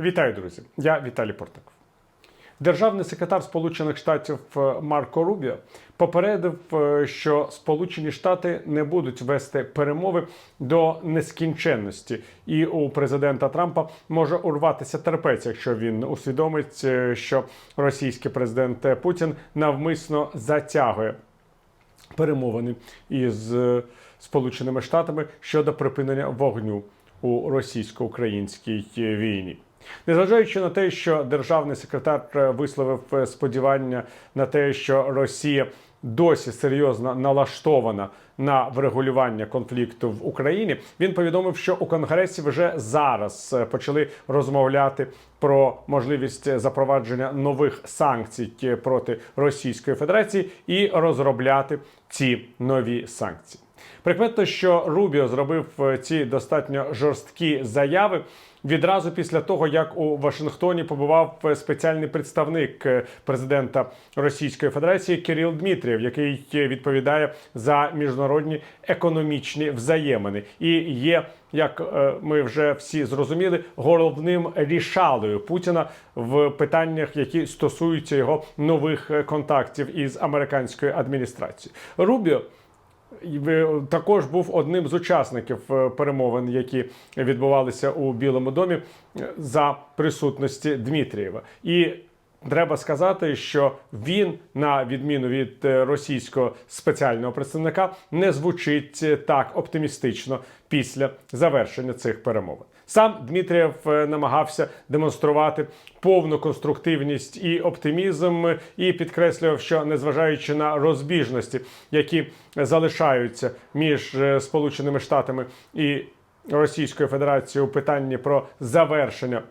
Вітаю, друзі! Я Віталій Портников. Державний секретар Сполучених Штатів е, Марко Рубіо попередив, е, що Сполучені Штати не будуть вести перемови до нескінченності, і у президента Трампа може урватися терпець, якщо він усвідомить, е, що російський президент Путін навмисно затягує перемовини із Сполученими Штатами щодо припинення вогню у російсько-українській війні. Незважаючи на те, що державний секретар е, висловив е, сподівання на те, що Росія досі серйозно налаштована на врегулювання конфлікту в Україні, він повідомив, що у Конгресі вже зараз е, почали розмовляти про можливість запровадження нових санкцій проти Російської Федерації і розробляти ці нові санкції. Прикметно, що Рубіо зробив е, ці достатньо жорсткі заяви відразу після того, як у Вашингтоні побував е, спеціальний представник е, президента Російської Федерації Кирил Дмитрієв, який відповідає за міжнародні економічні взаємини, і є, як ми вже всі зрозуміли, головним рішалою Путіна в питаннях, які стосуються його нових контактів із американською адміністрацією. Рубіо також був одним з учасників е, перемовин, які відбувалися у Білому домі е, за присутності Дмитрієва. І треба сказати, що він, на відміну від е, російського спеціального представника, не звучить так оптимістично після завершення цих перемовин. Сам Дмитрієв е, намагався демонструвати повну конструктивність і оптимізм, і підкреслював, що незважаючи на розбіжності, які залишаються між е, Сполученими Штатами і Російською Федерацією у питанні про завершення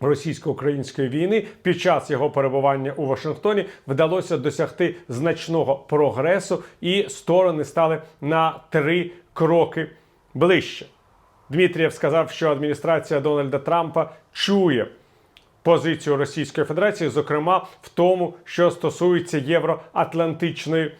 російсько-української війни під час його перебування у Вашингтоні вдалося досягти значного прогресу, і сторони стали на три кроки ближче. Дмитрієв сказав, що адміністрація Дональда Трампа чує позицію Російської Федерації, зокрема в тому, що стосується євроатлантичної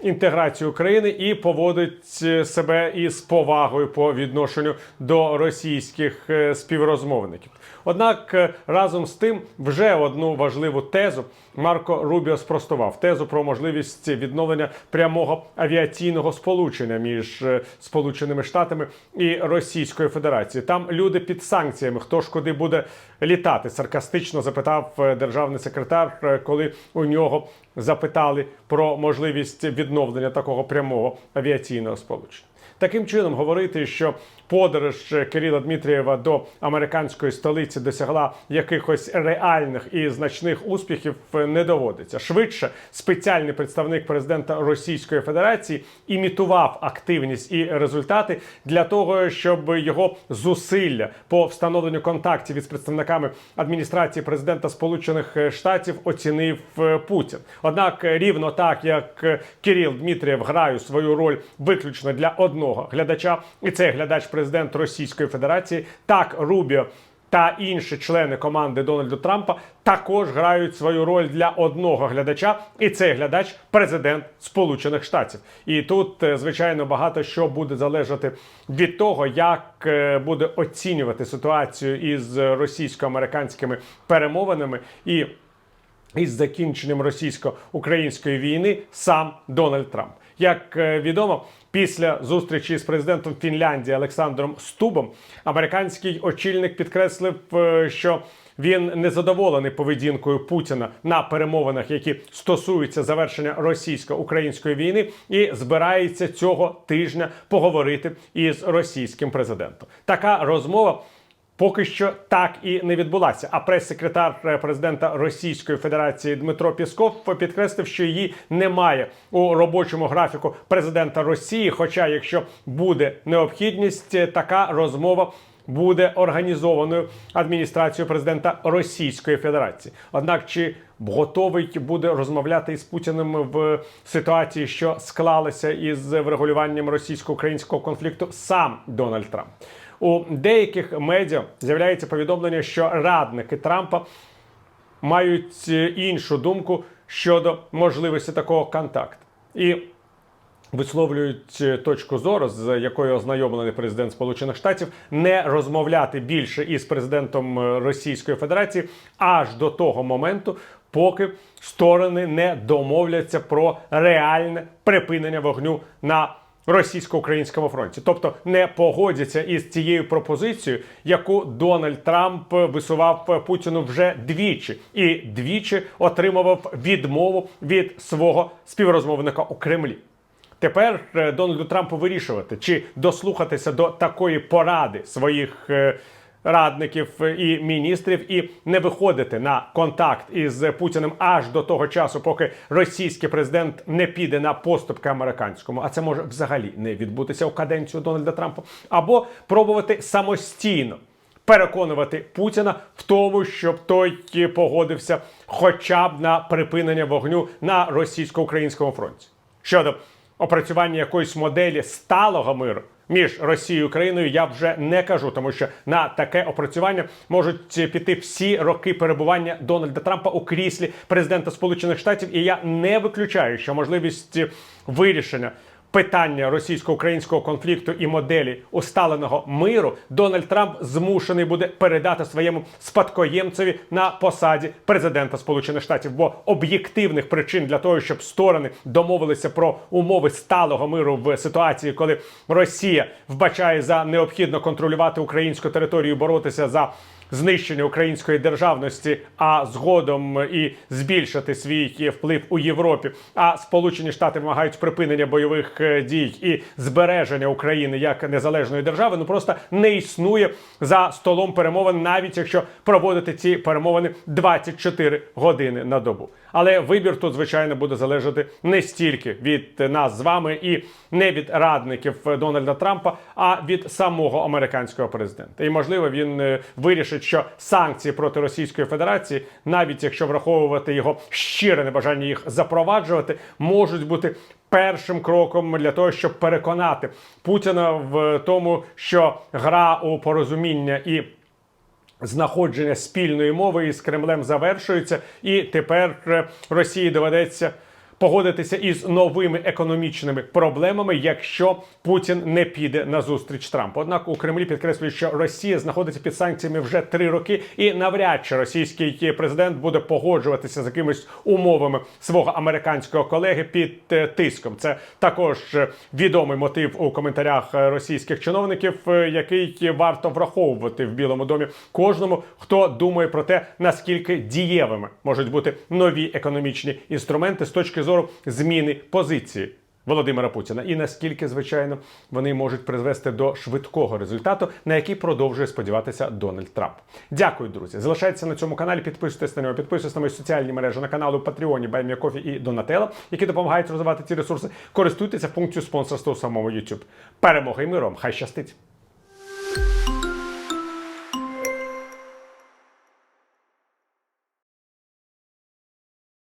інтеграції України і поводить е, себе із повагою по відношенню до російських е, співрозмовників. Однак е, разом з тим вже одну важливу тезу Марко Рубіо спростував тезу про можливість відновлення прямого авіаційного сполучення між Сполученими Штатами і Російською Федерацією. Там люди під санкціями. Хто ж куди буде літати? Саркастично запитав державний секретар, коли у нього запитали про можливість відновлення такого прямого авіаційного сполучення. Таким чином, говорити, що подорож Кирила Дмитрієва до американської столиці досягла якихось реальних і значних успіхів е, не доводиться. Швидше спеціальний представник президента Російської Федерації імітував активність і результати для того, щоб його зусилля по встановленню контактів із представниками адміністрації президента Сполучених Штатів оцінив е, Путін. Однак, е, рівно так як е, Кирил Дмитрієв грає свою роль виключно для одного глядача, і це глядач президент Російської Федерації, так Рубіо. Та інші члени команди Дональда Трампа також грають свою роль для одного глядача, і цей глядач президент Сполучених Штатів. І тут, е, звичайно, багато що буде залежати від того, як е, буде оцінювати ситуацію із російсько-американськими перемовинами і із закінченням російсько-української війни сам Дональд Трамп. Як е, відомо, після зустрічі з президентом Фінляндії Олександром Стубом американський очільник підкреслив, е, що він незадоволений поведінкою Путіна на перемовинах, які стосуються завершення російсько-української війни, і збирається цього тижня поговорити із російським президентом. Така розмова. Поки що так і не відбулася. А прес-секретар е, президента Російської Федерації Дмитро Пісков підкреслив, що її немає у робочому графіку президента Росії. Хоча, якщо буде необхідність, е, така розмова. Буде організованою адміністрацією президента Російської Федерації. Однак, чи готовий буде розмовляти із Путіним в ситуації, що склалася із врегулюванням російсько-українського конфлікту, сам Дональд Трамп? У деяких медіа з'являється повідомлення, що радники Трампа мають е, іншу думку щодо можливості такого контакту. І висловлюють е, точку зору, з якою ознайомлений президент Сполучених Штатів, не розмовляти більше із президентом е, Російської Федерації аж до того моменту, поки сторони не домовляться про реальне припинення вогню на російсько-українському фронті, тобто не погодяться із цією пропозицією, яку Дональд Трамп висував Путіну вже двічі, і двічі отримував відмову від свого співрозмовника у Кремлі. Тепер е, Дональду Трампу вирішувати, чи дослухатися до такої поради своїх е, радників і міністрів, і не виходити на контакт із Путіним аж до того часу, поки російський президент не піде на поступки американському. А це може взагалі не відбутися у каденцію Дональда Трампа, або пробувати самостійно переконувати Путіна в тому, щоб той погодився хоча б на припинення вогню на російсько-українському фронті. Щодо опрацювання якоїсь моделі сталого миру між Росією і Україною, я вже не кажу, тому що на таке опрацювання можуть піти всі роки перебування Дональда Трампа у кріслі президента Сполучених Штатів, і я не виключаю, що можливість вирішення. Питання російсько-українського конфлікту і моделі усталеного миру Дональд Трамп змушений буде передати своєму спадкоємцеві на посаді президента Сполучених Штатів, бо об'єктивних причин для того, щоб сторони домовилися про умови сталого миру в ситуації, коли Росія вбачає за необхідно контролювати українську територію, боротися за знищення української державності, а згодом і збільшити свій вплив у Європі. А Сполучені Штати вимагають припинення бойових е, дій і збереження України як незалежної держави. Ну просто не існує за столом перемовин, навіть якщо проводити ці перемовини 24 години на добу. Але вибір тут, звичайно, буде залежати не стільки від нас з вами і не від радників Дональда Трампа, а від самого американського президента. І можливо він е, вирішить, що санкції проти Російської Федерації, навіть якщо враховувати його щире небажання їх запроваджувати, можуть бути. Першим кроком для того, щоб переконати Путіна в тому, що гра у порозуміння і знаходження спільної мови із Кремлем завершується, і тепер е, Росії доведеться погодитися із новими економічними проблемами, якщо Путін не піде на зустріч Трампу. Однак у Кремлі підкреслюють, що Росія знаходиться під санкціями вже три роки, і навряд чи російський президент буде погоджуватися з якимись умовами свого американського колеги під е, тиском. Це також відомий мотив у коментарях російських чиновників, е, який варто враховувати в Білому домі кожному, хто думає про те, наскільки дієвими можуть бути нові економічні інструменти з точки зору зміни позиції. Володимира Путіна, і наскільки, звичайно, вони можуть призвести до швидкого результату, на який продовжує сподіватися Дональд Трамп. Дякую, друзі. Залишайтеся на цьому каналі, підписуйтесь на нього, підписуйтесь на мої соціальні мережі на канали у Патреоні, Байміакофі і Донателла, які допомагають розвивати ці ресурси. Користуйтеся функцією спонсорства у самому YouTube. Перемоги і миром! Хай щастить!